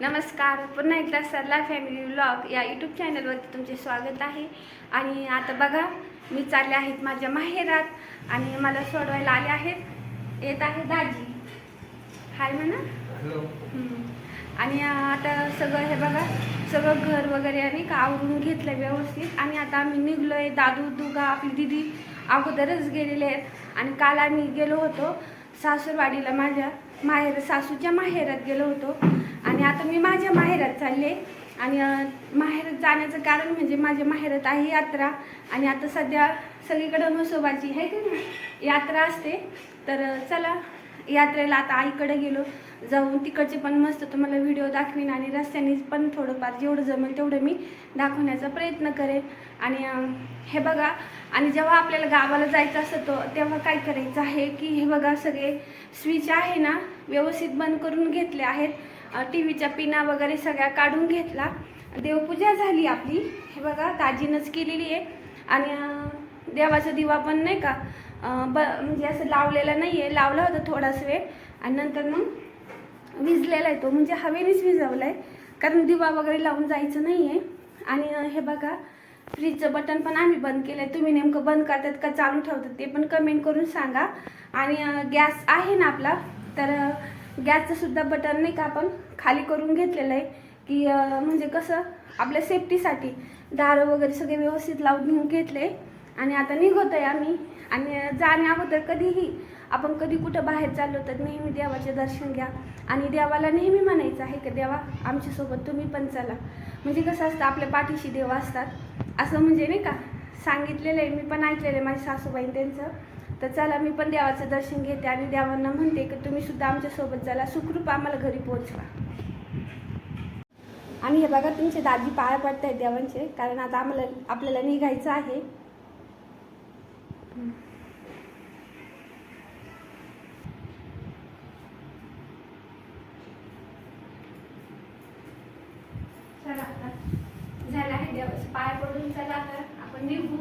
नमस्कार पुन्हा एकदा सरला फॅमिली व्लॉग या यूट्यूब चॅनलवरती तुमचे स्वागत आहे. आणि आता बघा मी चालले आहेत माझ्या माहेरात आणि मला सोडवायला आले आहेत. येत आहे दाजी. हाय म्हणा. आणि आता सगळं हे बघा सगळं घर वगैरे नाही का आवरून घेतलं व्यवस्थित. आणि आता आम्ही निघलोय दादू दुगा आपली दिदी अगोदरच गेलेले आहेत. आणि काल आम्ही गेलो होतो सासूरवाडीला माझ्या माहेर सासूच्या माहेरात गेलो होतो. आणि आता मी माझ्या माहेरात चालले आणि माहेर माहेरात जाण्याचं कारण म्हणजे माझ्या माहेरात आहे यात्रा आणि आता सध्या सगळीकडे म्हसोबाची आहे का यात्रा असते. तर चला. यात्रेला आता आईकडे गेलो. जाऊन तिकडचे पण मस्त तुम्हाला व्हिडिओ दाखवीन आणि रस्त्याने पण थोडंफार जेवढं जमेल तेवढं मी दाखवण्याचा प्रयत्न करेन. आणि हे बघा आणि जेव्हा आपल्याला गावाला जायचं असतं तो तेव्हा काय करायचं आहे की हे बघा सगळे स्विच आहे ना व्यवस्थित बंद करून घेतले आहेत. टी व्हीच्या पिना वगैरे सगळ्या काढून घेतला. देवपूजा झाली आपली. हे बघा ताजीनच केलेली आहे. आणि देवाचा दिवा पण नाही का? ब म्हणजे असं लावलेला नाही आहे लावला होता थोडासा वेळ. आणि नंतर मग विजलेला आहे तो. म्हणजे हवेनेच विजवला आहे कारण दिवा वगैरे लावून जायचं नाही आहे आणि हे बघा फ्रीजचं बटन पण आम्ही बंद केलं आहे तुम्ही नेमकं बंद करतात का चालू ठेवतात ते पण कमेंट करून सांगा. आणि गॅस आहे ना आपला तर गॅसचंसुद्धा बटन नाही का आपण खाली करून घेतलेलं आहे. की म्हणजे कसं आपल्या सेफ्टीसाठी दारं वगैरे सगळे व्यवस्थित लावून घेऊन घेतले. आणि आता निघत आहे आम्ही. आणि जाण्या अगोदर कधीही आपण कधी कुठं बाहेर चाललो तर नेहमी देवाचे दर्शन घ्या. आणि देवाला नेहमी म्हणायचं आहे की देवा आमच्यासोबत तुम्ही पण चला. म्हणजे कसं असतं आपल्या पाठीशी देव असतात. असं म्हणजे नाही का सांगितलेलं आहे मी पण ऐकलेलं आहे माझ्या सासूबाईन त्यांचं. तर चला मी पण देवाचं दर्शन घेते आणि देवांना म्हणते की तुम्ही सुद्धा आमच्यासोबत चला. सुखरूप आम्हाला घरी पोहोचवा. आणि हे बघा तुमचे दादी पाया पडत आहेत देवांचे कारण आता आम्हाला आपल्याला निघायचं आहे. आता झालं आहे देवाचे पाय पडून चला आता आपण निघू.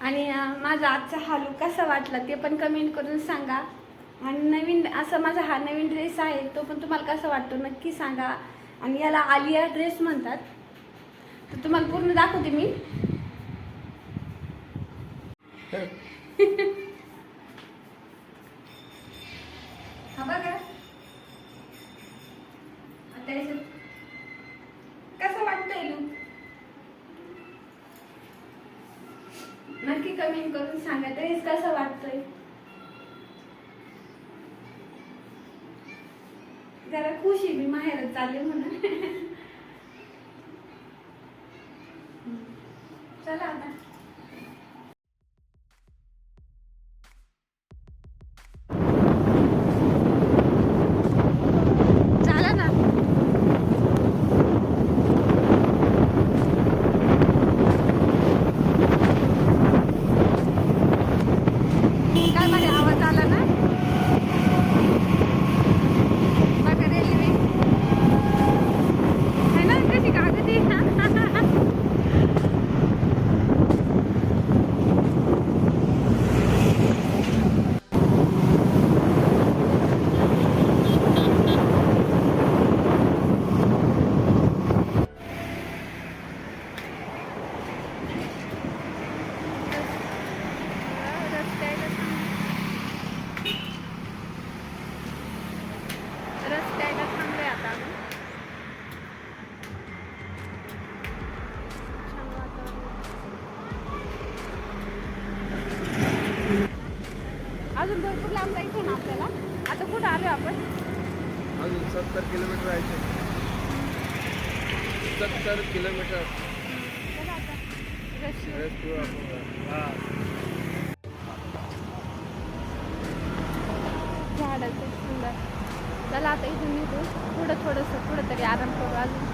आणि माझा आजचा हा लुक कसा वाटला ते पण कमेंट करून सांगा. आणि नवीन असं माझा हा नवीन ड्रेस आहे तो पण तुम्हाला कसा वाटतो नक्की सांगा. आणि याला आलिया ड्रेस म्हणतात. तर तुम्हाला पूर्ण दाखवते मी. हा बघा आता याच्यात कसं वाटतंय लुक नक्की कमेंट करून सांगा ड्रेस कसा वाटतोय? जरा खुशी मी माहेरच चालले म्हणून. अजून भरपूर लांब जायचं ना आपल्याला? आता कुठं आलो आपण? अजून सत्तर किलोमीटर आहे सत्तर किलोमीटर. चला आता. हा. झाडाचं सुंदर. चला आता इथून निघू. थोडं थोडंसं थोडं तरी आराम करू अजून.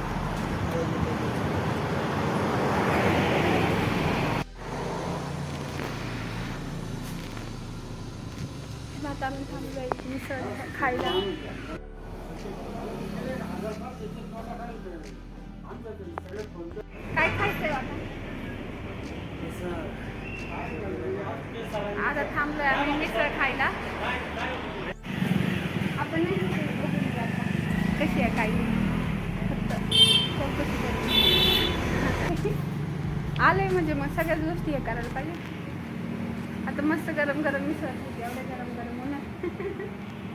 आता आम्ही थांबलो आहे मिसळ खायला. काय खायचंय आता? आता थांबलोय आम्ही मिसळ खायला. आपण कशी आहे काही कशी करते. आले म्हणजे मग सगळ्याच गोष्टी हे करायला पाहिजे. आता मस्त गरम गरम मिसळ होती एवढ्या गरम गरम होणार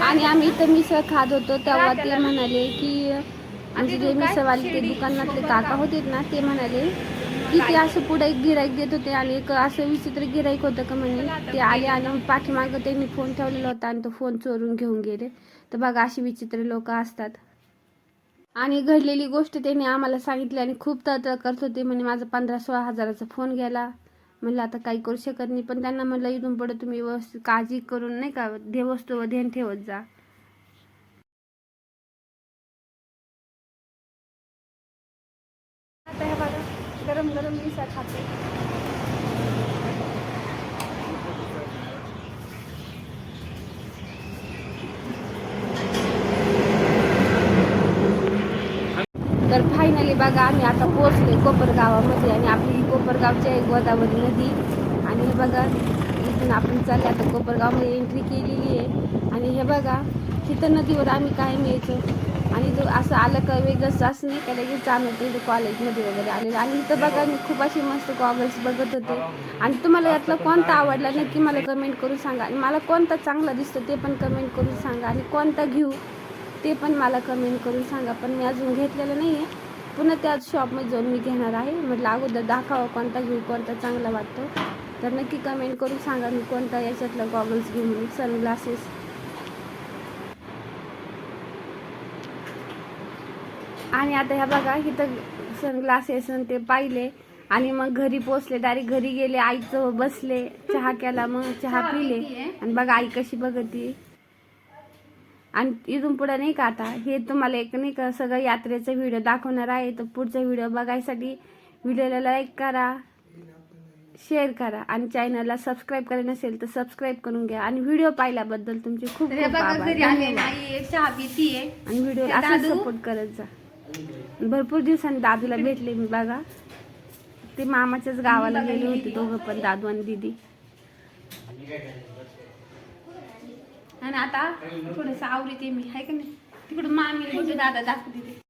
आणि आम्ही इथं मिसळ खात होतो तेव्हा ते म्हणाले की म्हणजे जे मिसळवाले ते दुकानातले काका होते ना ते म्हणाले की ते असं पुढे एक गिराईक देत होते आणि एक असं विचित्र गिराईक होतं का म्हणे. ते आले आणि पाठीमागं त्यांनी फोन ठेवलेला होता आणि तो फोन चोरून घेऊन गेले. तर बघा अशी विचित्र लोक असतात. आणि घडलेली गोष्ट त्यांनी आम्हाला सांगितली आणि खूप तळतळ करत होते. म्हणे माझा पंधरा सोळा हजाराचा फोन गेला. म्हणलं आता काही करू शकत नाही. पण त्यांना म्हणलं इथून पुढे तुम्ही व्यवस्थित काळजी करून नाही का देवस्तूवर ध्यान ठेवत जा. गरम गरम मिसळ खाते. तर फायनली बघा आम्ही आता पोहोचले कोपरगावामध्ये आणि आपली ही कोपरगावची आहे गोदावरी नदी. आणि हे बघा इथून आपण चालले आता कोपरगावमध्ये एंट्री केलेली आहे. आणि हे बघा तिथं नदीवर आम्ही काय मिळतो आणि तो असं आलं का वेगळंच असं नाही का लगेच आम्ही तिथं कॉलेजमध्ये वगैरे आलेलं. आणि इथं बघा मी खूप असे मस्त गॉगल्स बघत होते. आणि तुम्हाला यातला कोणता आवडला नक्की मला कमेंट करून सांगा. आणि मला कोणता चांगला दिसतो ते पण कमेंट करून सांगा. आणि कोणता घेऊ? ते पण मला कमेंट करून सांगा. पण मी अजून घेतलेलं नाही आहे पुन्हा त्याच शॉपमध्ये जाऊन मी घेणार आहे. म्हटलं अगोदर दाखवा कोणता घेऊ कोणता चांगला वाटतो. तर नक्की कमेंट करून सांगा मी कोणता याच्यातला गॉगल्स घेऊ म्हणून. सनग्लासेस आणि आता ह्या बघा इथं सनग्लासेस आणि ते पाहिले. आणि मग घरी पोचले. डायरेक्ट घरी गेले. आईचं बसले. चहा केला मग चहा पिले. आणि बघा आई कशी बघती. आणि इथून पुढे नाही का आता? हे तुम्हाला एक नाही का सगळं यात्रेचा व्हिडिओ दाखवणार आहे. तर पुढचा व्हिडिओ बघायसाठी व्हिडिओला लाईक करा शेअर करा आणि चॅनलला सबस्क्राईब करायला नसेल तर सबस्क्राईब करून घ्या. आणि व्हिडिओ पाहिल्याबद्दल तुमचे खूप आभार. आणि व्हिडिओ असं? सपोर्ट करत जा. भरपूर दिवसांनी दादूला भेटले मी बघा. ते मामाच्याच गावाला गेले होते दोघं पण दादू आणि दीदी. आणि आता थोडस आवडते मी. हाय का नाही? तिकडून मामी दादा दाखवते ते.